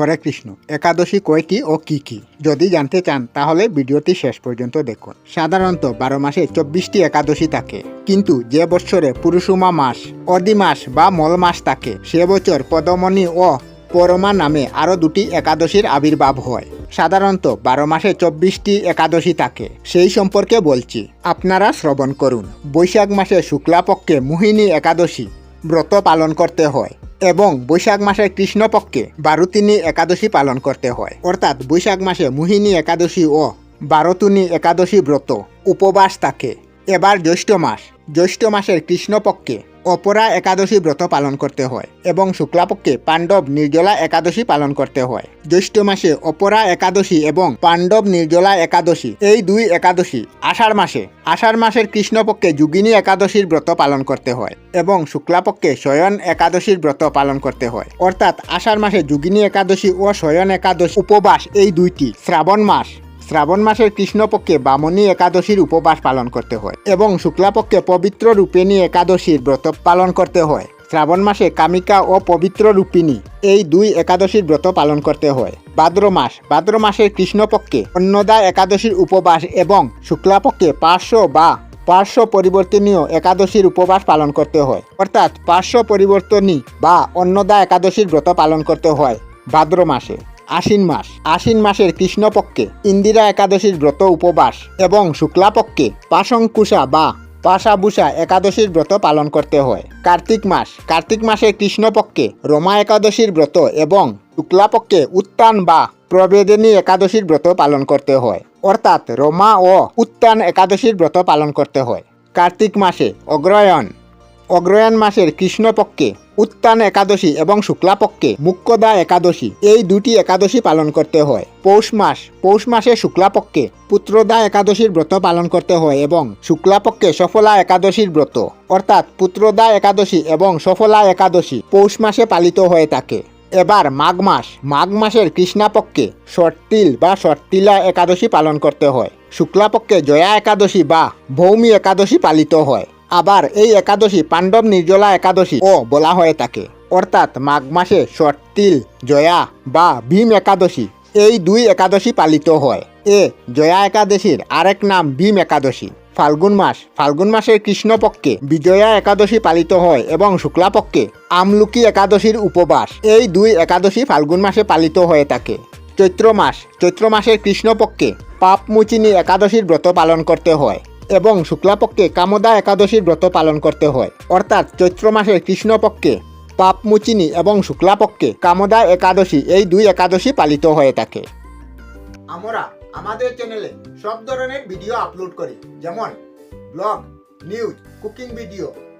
হরে কৃষ্ণ। একাদশী কয়টি ও কি কি? যদি জানতে চান, তাহলে ভিডিওটি শেষ পর্যন্ত দেখুন। সাধারণত বারো মাসে চব্বিশটি একাদশী থাকে। কিন্তু যে বছরে পুরুষুমা মাস অদি মাস বা মল মাস থাকে, সে বছর পদমণি ও পরমা নামে আরও দুটি একাদশীর আবির্ভাব হয়। সাধারণত বারো মাসে চব্বিশটি একাদশী থাকে। সেই সম্পর্কে বলছি। আপনারা শ্রবণ করুন। বৈশাখ মাসে শুক্লাপক্ষে মোহিনী একাদশী ব্রত পালন করতে হয়। এবং বৈশাখ মাসে কৃষ্ণপক্ষে বারুতিনী একাদশী পালন করতে হয়। অর্থাৎ বৈশাখ মাসে মোহিনী একাদশী ও বারতুনী একাদশী ব্রত উপবাস থাকে। এবার জ্যৈষ্ঠ মাস। জ্যৈষ্ঠ মাসের কৃষ্ণপক্ষে অপরা একাদশী ব্রত পালন করতে হয় এবং শুক্লাপক্ষে পাণ্ডব নির্জলা একাদশী পালন করতে হয়। জ্যৈষ্ঠ মাসে অপরা একাদশী এবং পাণ্ডব নির্জলা একাদশী এই দুই একাদশী আষাঢ় মাসে। আষাঢ় মাসের কৃষ্ণপক্ষে যুগিনী একাদশীর ব্রত পালন করতে হয় এবং শুক্লাপক্ষে শয়ন একাদশীর ব্রত পালন করতে হয়। অর্থাৎ আষাঢ় মাসে যুগিনী একাদশী ও শয়ন একাদশী উপবাস এই দুইটি, শ্রাবণ মাস শ্রাবণ মাসের কৃষ্ণপক্ষে বামনী একাদশীর উপবাস পালন করতে হয় এবং শুক্লাপক্ষে পবিত্র রূপেণী একাদশীর ব্রত পালন করতে হয়। শ্রাবণ মাসে কামিকা ও পবিত্র রূপিণী এই দুই একাদশীর ব্রত পালন করতে হয়। ভাদ্র মাস, ভাদ্র মাসের কৃষ্ণপক্ষে অন্নদা একাদশীর উপবাস এবং শুক্লাপক্ষে পার্শ্ব বা পার্শ্ব পরিবর্তনীয় একাদশীর উপবাস পালন করতে হয়। অর্থাৎ পার্শ্ব পরিবর্তনী বা অন্নদা একাদশীর ব্রত পালন করতে হয় ভাদ্র মাসে। আশ্বিন মাস। আশ্বিন মাসের কৃষ্ণপক্ষে ইন্দিরা একাদশীর ব্রত উপবাস এবং শুক্লাপক্ষে পাশঙ্কুশা বা পাশাবুষা একাদশীর ব্রত পালন করতে হয়। কার্তিক মাস। কার্তিক মাসের কৃষ্ণপক্ষে রমা একাদশীর ব্রত এবং শুক্লাপক্ষে উত্তান বা প্রবেদিনী একাদশীর ব্রত পালন করতে হয়। অর্থাৎ রমা ও উত্তান একাদশীর ব্রত পালন করতে হয়। কার্তিক মাসে অগ্রয়ণ অগ্রয়ণ মাসের কৃষ্ণপক্ষে, উত্তান একাদশী এবং শুক্লাপক্ষে মুক্যদা একাদশী। এই দুটি একাদশী পালন করতে হয়। পৌষ মাস, পৌষ মাসে শুক্লাপক্ষে, পুত্রদা একাদশীর ব্রত পালন করতে হয় এবং শুক্লাপক্ষে সফলা একাদশীর ব্রত। অর্থাৎ পুত্রদা একাদশী এবং সফলা একাদশী পৌষ মাসে পালিত হয়ে থাকে। এবার মাঘ মাস, মাঘ মাসের কৃষ্ণাপক্ষে শর্তিল বা শর্তিলা একাদশী পালন করতে হয়। শুক্লাপক্ষে জয়া একাদশী বা ভৌমি একাদশী পালিত হয়। আবার এই একাদশী পাণ্ডব নির্জলা একাদশী ও বলা হয়ে থাকে। অর্থাৎ মাঘ মাসে শর্তিল জয়া বা ভীম একাদশী, এই দুই একাদশী পালিত হয়। এ জয়া একাদশীর আরেক নাম ভীম একাদশী। ফাল্গুন মাস, ফাল্গুন মাসের কৃষ্ণপক্ষে বিজয়া একাদশী পালিত হয় এবং শুক্লাপক্ষে আমলুকি একাদশীর উপবাস। এই দুই একাদশী ফাল্গুন মাসে পালিত হয়ে থাকে। চৈত্র মাস, চৈত্র মাসের কৃষ্ণপক্ষে পাপমুচিনী একাদশীর ব্রত পালন করতে হয়। এবং শুক্লাপক্ষে কামদা একাদশীর ব্রত পালন করতে হয়। অর্থাৎ চৈত্র মাসের কৃষ্ণপক্ষে পাপমুচিনী এবং শুক্লাপক্ষে কামদা একাদশী এই দুই একাদশী পালিত হয়ে থাকে। আমরা আমাদের চ্যানেলে সব ধরনের ভিডিও আপলোড করি। যেমন ব্লগ নিউজ কুকিং ভিডিও